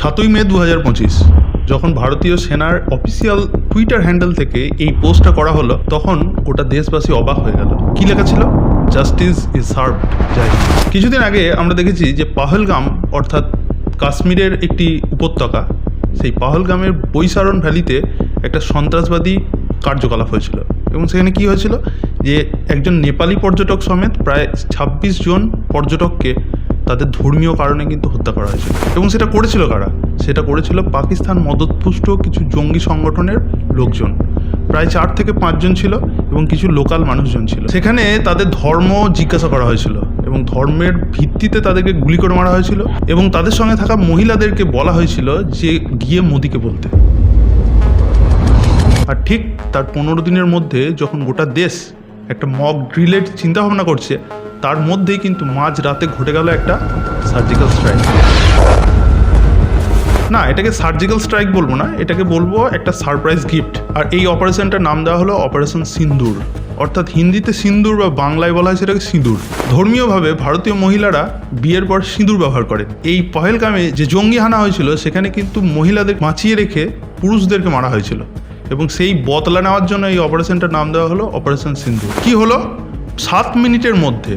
সাতই মে দু হাজার পঁচিশ, যখন ভারতীয় সেনার অফিসিয়াল টুইটার হ্যান্ডেল থেকে এই পোস্টটা করা হলো, তখন গোটা দেশবাসী অবাক হয়ে গেল। কি লেখা ছিল? জাস্টিস ইজ সার্ভ যাই কিছুদিন আগে আমরা দেখেছি যে পাহলগাম, অর্থাৎ কাশ্মীরের একটি উপত্যকা, সেই পাহলগামের বৈশারণ ভ্যালিতে একটা সন্ত্রাসবাদী কার্যকলাপ হয়েছিল। এবং সেখানে কি হয়েছিল? যে একজন নেপালি পর্যটক সমেত প্রায় ছাব্বিশ জন পর্যটককে তাদের ধর্মীয় কারণে কিন্তু হত্যা করা হয়েছিল। এবং সেটা করেছিল কারা? সেটা করেছিল পাকিস্তান মদতপুষ্ট কিছু জঙ্গি সংগঠনের লোকজন। প্রায় চার থেকে পাঁচজন ছিল এবং কিছু লোকাল মানুষজন ছিল। সেখানে তাদের ধর্ম জিজ্ঞাসা করা হয়েছিল এবং ধর্মের ভিত্তিতে তাদেরকে গুলি করে মারা হয়েছিল এবং তাদের সঙ্গে থাকা মহিলাদেরকে বলা হয়েছিল যে গিয়ে মোদিকে বলতে। আর ঠিক তার পনেরো দিনের মধ্যে যখন গোটা দেশ একটা মক ড্রিলের চিন্তাভাবনা করছে তার মধ্যেই কিন্তু মাঝ রাতে ঘটে গেল একটা সার্জিক্যাল স্ট্রাইক না, এটাকে সার্জিক্যাল স্ট্রাইক বলব না, এটাকে বলব একটা সারপ্রাইজ গিফট আর এই অপারেশনটার নাম দেওয়া হলো অপারেশন সিন্দুর। অর্থাৎ হিন্দিতে সিন্দুর বা বাংলায় বলা হয় সেটাকে সিঁদুর। ধর্মীয়ভাবে ভারতীয় মহিলারা বিয়ের পর সিঁদুর ব্যবহার করেন। এই পহেলগামে যে জঙ্গি হানা হয়েছিল, সেখানে কিন্তু মহিলাদের বাঁচিয়ে রেখে পুরুষদেরকে মারা হয়েছিল। এবং সেই বদলা নেওয়ার জন্য এই অপারেশনটার নাম দেওয়া হলো অপারেশন সিন্দুর কি হলো? সাত মিনিটের মধ্যে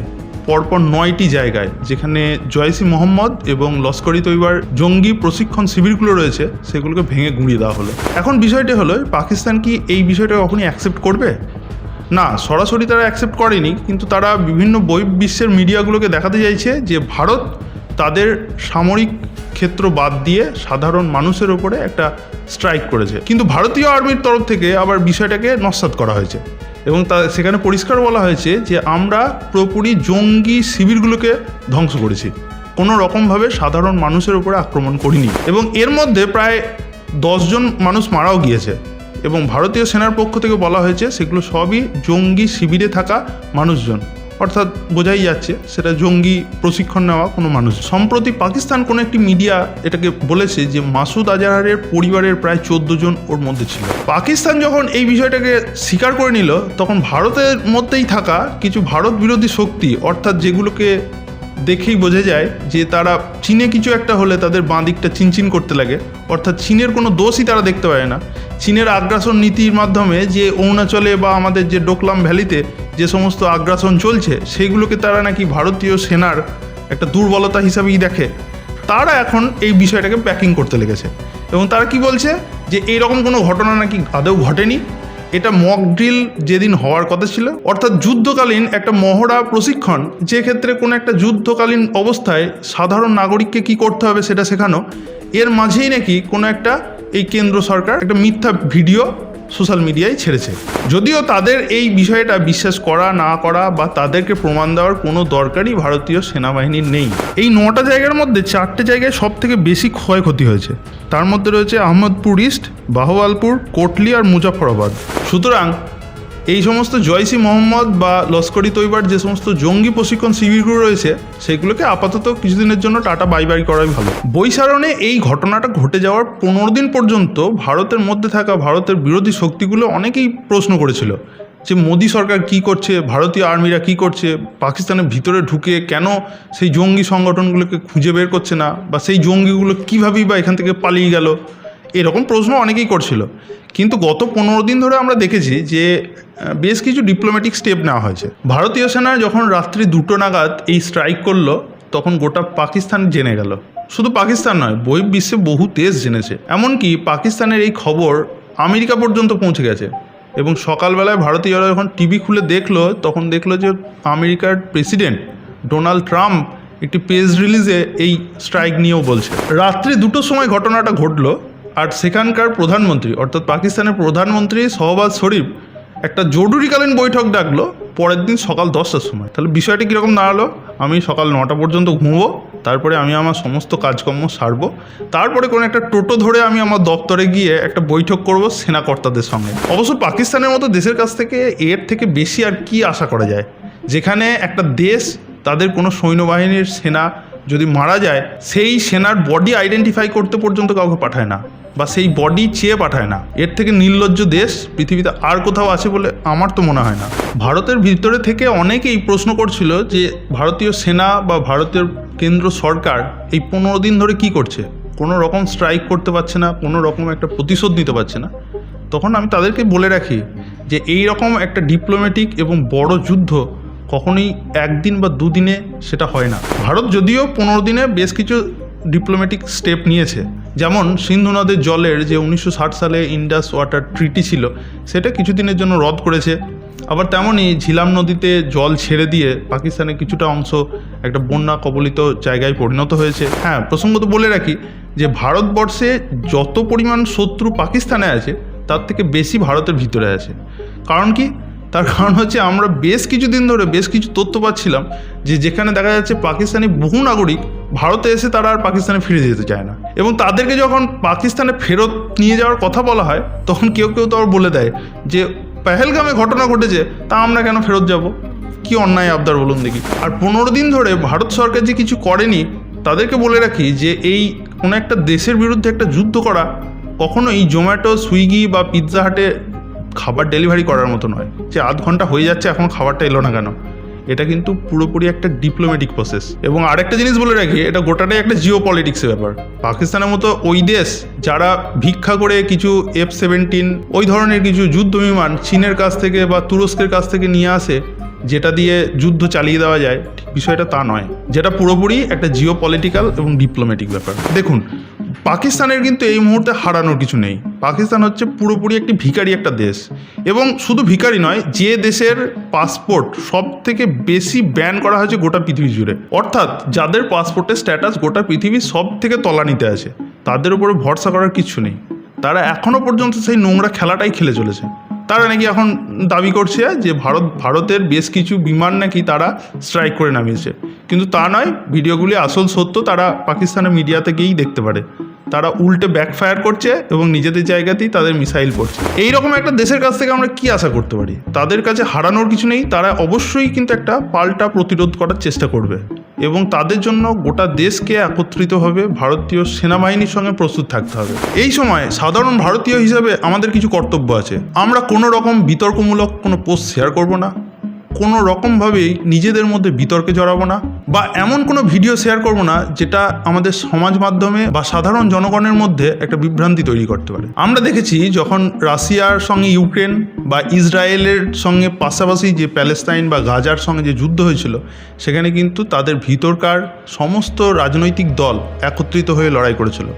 পরপর নয়টি জায়গায়, যেখানে জয়সি মোহাম্মদ এবং লস্করি তৈবার জঙ্গি প্রশিক্ষণ শিবিরগুলো রয়েছে, সেগুলোকে ভেঙে গুঁড়িয়ে দেওয়া হলো। এখন বিষয়টি হলো, পাকিস্তান কি এই বিষয়টা কখনই অ্যাকসেপ্ট করবে? না, সরাসরি তারা অ্যাকসেপ্ট করেনি, কিন্তু তারা বিভিন্ন বই বিশ্বের মিডিয়াগুলোকে দেখাতে চাইছে যে ভারত তাদের সামরিক ক্ষেত্র বাদ দিয়ে সাধারণ মানুষের ওপরে একটা স্ট্রাইক করেছে। কিন্তু ভারতীয় আর্মির তরফ থেকে আবার বিষয়টাকে নস্বাত করা হয়েছে এবং তা সেখানে পরিষ্কার বলা হয়েছে যে আমরা পুরোপুরি জঙ্গি শিবিরগুলোকে ধ্বংস করেছি। কোনো রকমভাবে সাধারণ মানুষের উপরে আক্রমণ করিনি এবং এর মধ্যে প্রায় দশজন মানুষ মারাও গিয়েছে এবং ভারতীয় সেনার পক্ষ থেকে বলা হয়েছে সেগুলো সবই জঙ্গি শিবিরে থাকা মানুষজন। অর্থাৎ বোঝাই যাচ্ছে সেটা জঙ্গি প্রশিক্ষণ নেওয়া কোনো মানুষ। সম্প্রতি পাকিস্তান কোনো একটি মিডিয়া এটাকে বলেছে যে মাসুদ আজহারের পরিবারের প্রায় চোদ্দ জন ওর মধ্যে ছিল। পাকিস্তান যখন এই বিষয়টাকে স্বীকার করে নিল, তখন ভারতের মধ্যেই থাকা কিছু ভারত বিরোধী শক্তি, অর্থাৎ যেগুলোকে দেখেই বোঝা যায় যে তারা চীনে কিছু একটা হলে তাদের বাঁ দিকটা চিনচিন করতে লাগে। অর্থাৎ চীনের কোনো দোষই তারা দেখতে পায় না। চীনের আগ্রাসন নীতির মাধ্যমে যে অরুণাচলে বা আমাদের যে ডোকলাম ভ্যালিতে যে সমস্ত আগ্রাসন চলছে, সেগুলোকে তারা নাকি ভারতীয় সেনার একটা দুর্বলতা হিসাবেই দেখে। তারা এখন এই বিষয়টাকে প্যাকিং করতে লেগেছে। এবং তারা কি বলছে? যে এইরকম কোনো ঘটনা নাকি আদৌ ঘটেনি। এটা মক ড্রিল যেদিন হওয়ার কথা ছিল, অর্থাৎ যুদ্ধকালীন একটা মহড়া প্রশিক্ষণ, যে ক্ষেত্রে কোনো একটা যুদ্ধকালীন অবস্থায় সাধারণ নাগরিককে কি করতে হবে সেটা শেখানো, এর মাঝেই নাকি কোনো একটা এই কেন্দ্র সরকার একটা মিথ্যা ভিডিও সোশ্যাল মিডিয়ায় ছেড়েছে। যদিও তাদের এই বিষয়টা বিশ্বাস করা, না করা বা তাদেরকে প্রমাণ দেওয়ার কোনো দরকারই ভারতীয় সেনাবাহিনীর নেই। এই নটা জায়গার মধ্যে চারটে জায়গায় সব থেকে বেশি ক্ষয়ক্ষতি হয়েছে। তার মধ্যে রয়েছে আহমদপুর ইস্ট বাহওয়ালপুর কোটলি আর মুজাফরাবাদ। সুতরাং এই সমস্ত জয়সি মোহাম্মদ বা লস্করি তৈবার যে সমস্ত জঙ্গি প্রশিক্ষণ শিবিরগুলো রয়েছে, সেগুলোকে আপাতত কিছুদিনের জন্য টাটা, বাই বাই করাই ভালো। বৈশারণে এই ঘটনাটা ঘটে যাওয়ার পনেরো দিন পর্যন্ত ভারতের মধ্যে থাকা ভারতের বিরোধী শক্তিগুলো অনেকেই প্রশ্ন করেছিল যে মোদী সরকার কি করছে, ভারতীয় আর্মিরা কি করছে, পাকিস্তানের ভিতরে ঢুকে কেন সেই জঙ্গি সংগঠনগুলোকে খুঁজে বের করছে না, বা সেই জঙ্গিগুলো কীভাবেই বা এখান থেকে পালিয়ে গেল। এরকম প্রশ্ন অনেকেই করছিল। কিন্তু গত পনেরো দিন ধরে আমরা দেখেছি যে বেশ কিছু ডিপ্লোম্যাটিক স্টেপ নেওয়া হয়েছে। ভারতীয় সেনা যখন রাত্রি দুটো নাগাদ এই স্ট্রাইক করল, তখন গোটা পাকিস্তান জেনে গেল। শুধু পাকিস্তান নয়, বই বিশ্বে বহু দেশ জেনেছে। এমনকি পাকিস্তানের এই খবর আমেরিকা পর্যন্ত পৌঁছে গেছে। এবং সকালবেলায় ভারতীয়রা যখন টিভি খুলে দেখল, তখন দেখল যে, আমেরিকার প্রেসিডেন্ট ডোনাল্ড ট্রাম্প একটি প্রেস রিলিজে এই স্ট্রাইক নিয়েও বলছে। রাত্রি দুটোর সময় ঘটনাটা ঘটলো। আর সেখানকার প্রধানমন্ত্রী, অর্থাৎ পাকিস্তানের প্রধানমন্ত্রী সহবাজ শরীফ একটা জরুরিকালীন বৈঠক ডাকলো পরের দিন সকাল দশটার সময়। তাহলে বিষয়টি কীরকম দাঁড়াল? আমি সকাল নটা পর্যন্ত ঘুমবো, তারপরে আমি আমার সমস্ত কাজকর্ম সারব, তারপরে কোনো একটা টোটো ধরে আমি আমার দপ্তরে গিয়ে একটা বৈঠক করব সেনাকর্তাদের সঙ্গে। অবশ্য পাকিস্তানের মতো দেশের কাছ থেকে এর থেকে বেশি আর কি আশা করা যায়? যেখানে একটা দেশ, তাদের কোনো সৈন্যবাহিনীর সেনা যদি মারা যায়, সেই সেনার বডি আইডেন্টিফাই করতে পর্যন্ত কাউকে পাঠায় না। বা সেই বডি চেয়ে পাঠায় না। এর থেকে নির্লজ্জ দেশ পৃথিবীতে আর কোথাও আছে বলে আমার তো মনে হয় না। ভারতের ভিতরে থেকে অনেকেই প্রশ্ন করছিল যে ভারতীয় সেনা বা ভারতের কেন্দ্র সরকার এই পনেরো দিন ধরে কি করছে? কোনো রকম স্ট্রাইক করতে পারছে না, কোনো রকম একটা প্রতিশোধ নিতে পারছে না। তখন আমি তাদেরকে বলে রাখি যে এই রকম একটা ডিপ্লোম্যাটিক এবং বড় যুদ্ধ কখনোই একদিন বা দুদিনে সেটা হয় না। ভারত যদিও পনেরো দিনে বেশ কিছু ডিপ্লোম্যাটিক স্টেপ নিয়েছে যেমন সিন্ধু নদের জলের যে উনিশশো ষাট সালে ইন্ডাস ওয়াটার ট্রিটি ছিল, সেটা কিছুদিনের জন্য রদ করেছে। আবার তেমনই ঝিলাম নদীতে জল ছেড়ে দিয়ে পাকিস্তানের কিছুটা অংশ একটা বন্যা কবলিত জায়গায় পরিণত হয়েছে। হ্যাঁ প্রসঙ্গত বলে রাখি যে ভারতবর্ষে যত পরিমাণ শত্রু পাকিস্তানে আছে, তার থেকে বেশি ভারতের ভিতরে আছে। কারণ কি? তার কারণ হচ্ছে আমরা বেশ কিছুদিন ধরে বেশ কিছু তথ্য পাচ্ছিলাম যে যেখানে দেখা যাচ্ছে পাকিস্তানি বহু নাগরিক ভারতে এসে তারা আর পাকিস্তানে ফিরে যেতে চায় না। এবং তাদেরকে যখন পাকিস্তানে ফেরত নিয়ে যাওয়ার কথা বলা হয়, তখন কেউ কেউ তো বলে দেয় যে, পেহেলগামে ঘটনা ঘটেছে, তা আমরা কেন ফেরত যাব? কি অন্যায় আবদার বলুন দেখি। আর পনেরো দিন ধরে ভারত সরকার যে কিছু করেনি, তাদেরকে বলে রাখি যে, এই কোনো একটা দেশের বিরুদ্ধে একটা যুদ্ধ করা, কখনোই জোম্যাটো সুইগি বা পিৎজা হাটে খাবার ডেলিভারি করার মতো নয়। যে আধ ঘণ্টা হয়ে যাচ্ছে, এখন খাবারটা এলো না কেন? এটা কিন্তু পুরোপুরি একটা ডিপ্লোম্যাটিক প্রসেস এবং আরেকটা জিনিস বলে রাখি, এটা গোটাটাই একটা জিও পলিটিক্সের ব্যাপার। পাকিস্তানের মতো ওই দেশ যারা ভিক্ষা করে কিছু এফ সেভেন্টিন ওই ধরনের কিছু যুদ্ধ বিমান চীনের কাছ থেকে বা তুরস্কের কাছ থেকে নিয়ে আসে, যেটা দিয়ে যুদ্ধ চালিয়ে দেওয়া যায় বিষয়টা তা নয়। যেটা পুরোপুরি একটা জিও পলিটিক্যাল এবং ডিপ্লোম্যাটিক ব্যাপার। দেখুন পাকিস্তানের কিন্তু এই মুহূর্তে হারানোর কিছু নেই। পাকিস্তান হচ্ছে পুরোপুরি একটি ভিকারি একটা দেশ। এবং শুধু ভিকারি নয়, যে দেশের পাসপোর্ট সব থেকে বেশি ব্যান করা হয়েছে গোটা পৃথিবী জুড়ে। অর্থাৎ যাদের পাসপোর্টের স্ট্যাটাস গোটা পৃথিবী সব থেকে তলানিতে আছে, তাদের উপরে ভরসা করার কিছু নেই। তারা এখনও পর্যন্ত সেই নোংরা খেলাটাই খেলে চলেছে। তারা নাকি এখন দাবি করছে যে ভারত, ভারতের বেশ কিছু বিমান নাকি তারা স্ট্রাইক করে নামিয়েছে। কিন্তু তা নয়, ভিডিওগুলি আসল সত্য, তারা পাকিস্তানের মিডিয়া থেকেই দেখতে পারে। তারা উল্টে ব্যাকফায়ার করছে এবং নিজেদের জায়গাতেই তাদের মিসাইল পড়ছে। এই রকম একটা দেশের কাছ থেকে আমরা কি আশা করতে পারি? তাদের কাছে হারানোর কিছু নেই, তারা অবশ্যই কিন্তু একটা পাল্টা প্রতিরোধ করার চেষ্টা করবে। এবং তাদের জন্য গোটা দেশকে একত্রিতভাবে ভারতীয় সেনাবাহিনীর সঙ্গে প্রস্তুত থাকতে হবে। এই সময় সাধারণ ভারতীয় হিসাবে আমাদের কিছু কর্তব্য আছে। আমরা কোনো রকম বিতর্কমূলক কোনো পোস্ট শেয়ার করব না। কোনো রকমভাবেই নিজেদের মধ্যে বিতর্কে জড়াবো না বা এমন কোনো ভিডিও শেয়ার করব না যেটা আমাদের সমাজ মাধ্যমে বা সাধারণ জনগণের মধ্যে একটা বিভ্রান্তি তৈরি করতে পারে। আমরা দেখেছি যখন রাশিয়ার সঙ্গে ইউক্রেন বা ইসরায়েলের সঙ্গে পাশাপাশি যে প্যালেস্তাইন বা গাজার সঙ্গে যে যুদ্ধ হয়েছিল, সেখানে কিন্তু তাদের ভিতরকার সমস্ত রাজনৈতিক দল একত্রিত হয়ে লড়াই করেছিল।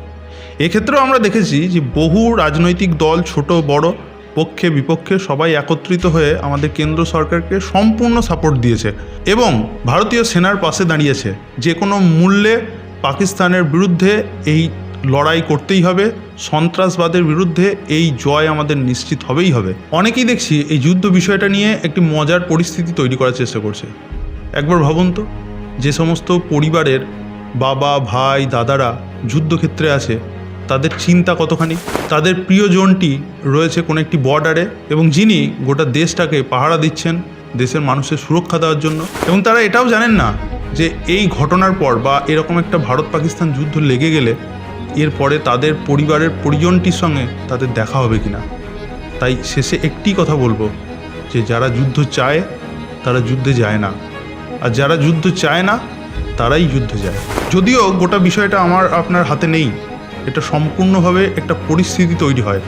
এক্ষেত্রেও আমরা দেখেছি যে বহু রাজনৈতিক দল, ছোট, বড় পক্ষে, বিপক্ষে সবাই একত্রিত হয়ে আমাদের কেন্দ্র সরকারকে সম্পূর্ণ সাপোর্ট দিয়েছে এবং ভারতীয় সেনার পাশে দাঁড়িয়েছে। যে কোনো মূল্যে পাকিস্তানের বিরুদ্ধে এই লড়াই করতেই হবে, সন্ত্রাসবাদের বিরুদ্ধে এই জয় আমাদের নিশ্চিত হবেই হবে। অনেকেই দেখছি এই যুদ্ধ বিষয়টা নিয়ে একটি মজার পরিস্থিতি তৈরি করার চেষ্টা করছে। একবার ভাবুন তো, যে সমস্ত পরিবারের বাবা, ভাই, দাদারা যুদ্ধক্ষেত্রে আছে তাদের চিন্তা কতখানি? তাদের প্রিয়জনটি রয়েছে কোনো একটি বর্ডারে এবং যিনি গোটা দেশটাকে পাহারা দিচ্ছেন দেশের মানুষের সুরক্ষা দেওয়ার জন্য এবং তারা এটাও জানেন না যে এই ঘটনার পর বা এরকম একটা ভারত পাকিস্তান যুদ্ধ লেগে গেলে এরপরে তাদের পরিবারের পরিজনটির সঙ্গে তাদের দেখা হবে কিনা। তাই শেষে একটি কথা বলব যে যারা যুদ্ধ চায়, তারা যুদ্ধে যায় না। আর যারা যুদ্ধ চায় না, তারাই যুদ্ধে যায়। যদিও গোটা বিষয়টা আমার আপনার হাতে নেই। এটা সম্পূর্ণভাবে একটা পরিস্থিতি তৈরি হয়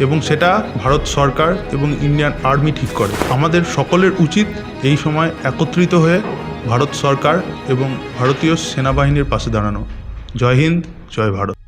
এবং সেটা ভারত সরকার এবং ইন্ডিয়ান আর্মি ঠিক করে। আমাদের সকলের উচিত এই সময় একত্রিত হয়ে ভারত সরকার এবং ভারতীয় সেনাবাহিনীর পাশে দাঁড়ানো। জয় হিন্দ, জয় ভারত।